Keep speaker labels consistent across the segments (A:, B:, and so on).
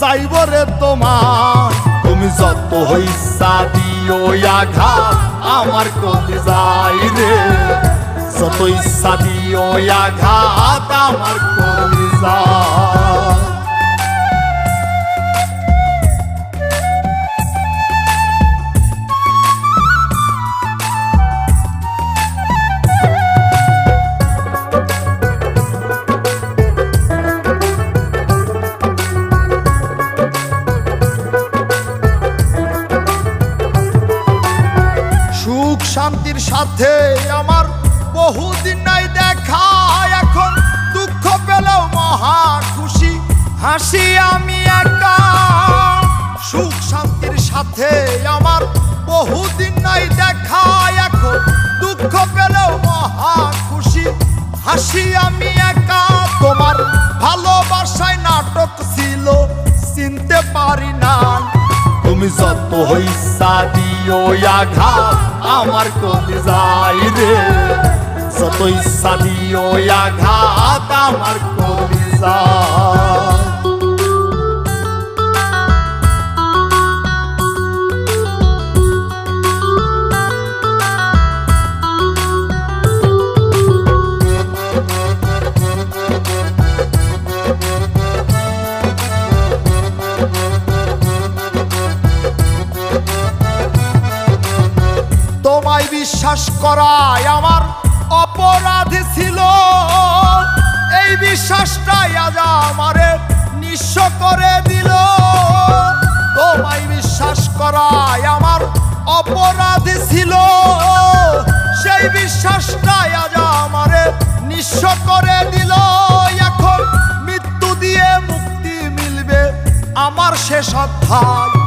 A: চাইব রে তোমার। তুমি যত হইসা দিও আঘাত, আমার কলে যাই রে। যত ইচ্ছা দিও আঘাত, আমার কলে যায় শান্তির সাথে আমার বহুদিন নাই দেখা। এখন দুঃখ পেলেও মহা খুশি, হাসি আমি একা। সুখ শান্তির সাথে আমার বহুদিন নাই দেখা। এখন দুঃখ পেলেও মহা খুশি, হাসি আমি একা। তোমার ভালোবাসায় নাটক ছিল, চিনতে পারি না তুমি যত হইসা দিও আঘাত আমার কলিজাই রে। যত ইচ্ছা দিও আঘাত আমার কলি তোমায় বিশ্বাস করাই আমার অপরাধ ছিল। এই বিশ্বাসটাই আজ আমারে নিঃস্ব করে দিল। তোমায় বিশ্বাস করাই আমার অপরাধ ছিল। সেই বিশ্বাসটাই আজ আমারে নিঃস্ব করে দিল। এখন মৃত্যু দিয়ে মুক্তি মিলবে আমার শেষ অধ্যায়।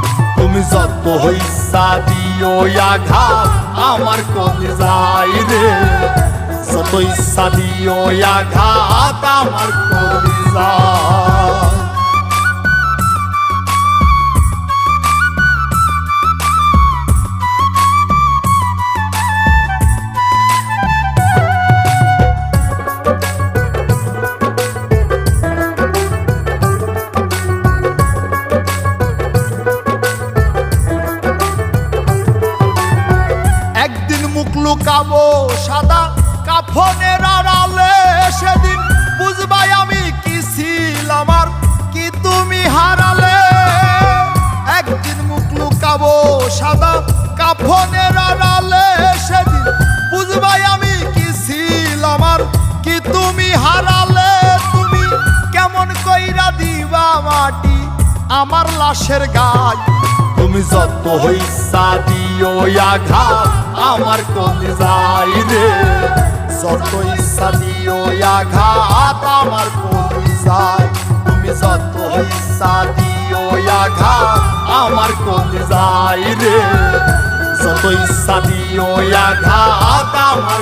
A: তুমি যত হইসা দিও আঘাত, আমার কলি যাই রে। যত ইচ্ছা দিও আঘাত, আমার কলি কাফনের আড়ালে সেদিন বুঝবাই আমি কি ছিলাম আর কি তুমি হারালে? একদিন মুখ লুকাবো সাদা কাফনের আড়ালে সেদিন বুঝবাই আমি কি ছিলাম আর কি তুমি হারালে? তুমি কেমন কইরা দিবা মাটি আমার লাশের গায়? তুমি যত হইসা দিও আঘাত আমার কলি যাই রে। যত সাদিও দিও আঘাত আমার কলিজায় তুমি যতই সাদিও দিও আঘাত আমার কলিজায় রে। যতই সাদিও আঘাত আমার